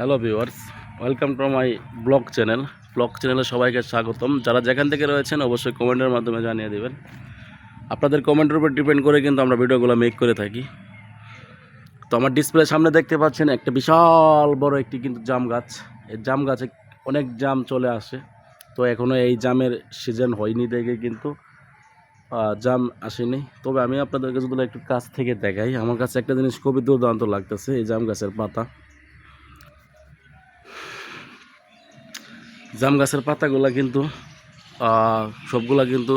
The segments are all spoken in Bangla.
Hello viewers, welcome to my blog channel. Blog চ্যানেলে সবাইকে স্বাগতম। যারা যেখান থেকে রয়েছেন অবশ্যই কমেন্টের মাধ্যমে জানিয়ে দেবেন। আপনাদের কমেন্টের উপর ডিপেন্ড করে কিন্তু আমরা ভিডিওগুলো মেক করে থাকি। তো আমার ডিসপ্লে সামনে দেখতে পাচ্ছেন একটা বিশাল বড় একটি কিন্তু জাম গাছ। এই জাম গাছে অনেক জাম চলে আসে। তো এখনও এই জামের সিজন হয়নি দেখে কিন্তু জাম আসেনি। তবে আমি আপনাদেরকে যদি একটু কাছ থেকে দেখাই, আমার কাছে একটা জিনিস খুবই দুর্দান্ত লাগতেছে, এই জাম গাছের পাতা। জাম গাছের পাতাগুলা কিন্তু সবগুলা কিন্তু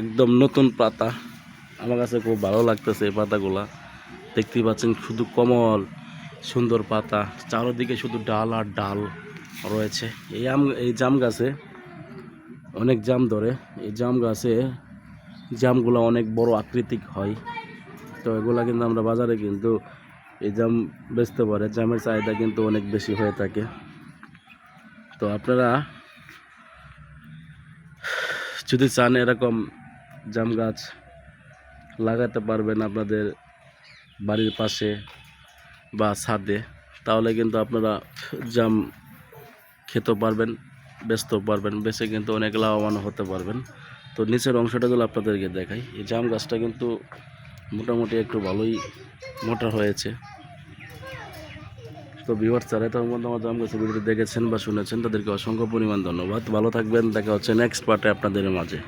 একদম নতুন পাতা। আমার কাছে খুব ভালো লাগতেছে এই পাতাগুলা। দেখতেই পাচ্ছেন শুধু কমল, সুন্দর পাতা। চারোদিকে শুধু ডাল আর ডাল রয়েছে। এই আম, এই জাম গাছে অনেক জাম ধরে। এই জাম গাছে জামগুলো অনেক বড় আকৃতিক হয়। তো এগুলা কিন্তু আমরা বাজারে কিন্তু এই জাম বেচতে পারে। জামের চাহিদা কিন্তু অনেক বেশি হয়ে থাকে। তো আপনারা যদি চান এরকম জাম গাছ লাগাতে পারবেন আপনাদের বাড়ির পাশে বা ছাদে, তাহলে কিন্তু আপনারা জাম খেতে পারবেন, বেচতেও পারবেন, বেচে কিন্তু অনেক লাভবান হতে পারবেন। তো নিচের অংশটা যদি আপনাদেরকে দেখাই। এই জাম গাছটা কিন্তু মোটামুটি একটু ভালোই মোটা হয়েছে। তো ভিউয়ার্স যারা তার মধ্যে জাম গাছের ভিডিওটি দেখেছেন বা শুনেছেন, তাদেরকে অসংখ্য পরিমাণ ধন্যবাদ। ভালো থাকবেন, দেখা হচ্ছে নেক্সট পার্টে আপনাদের মাঝে।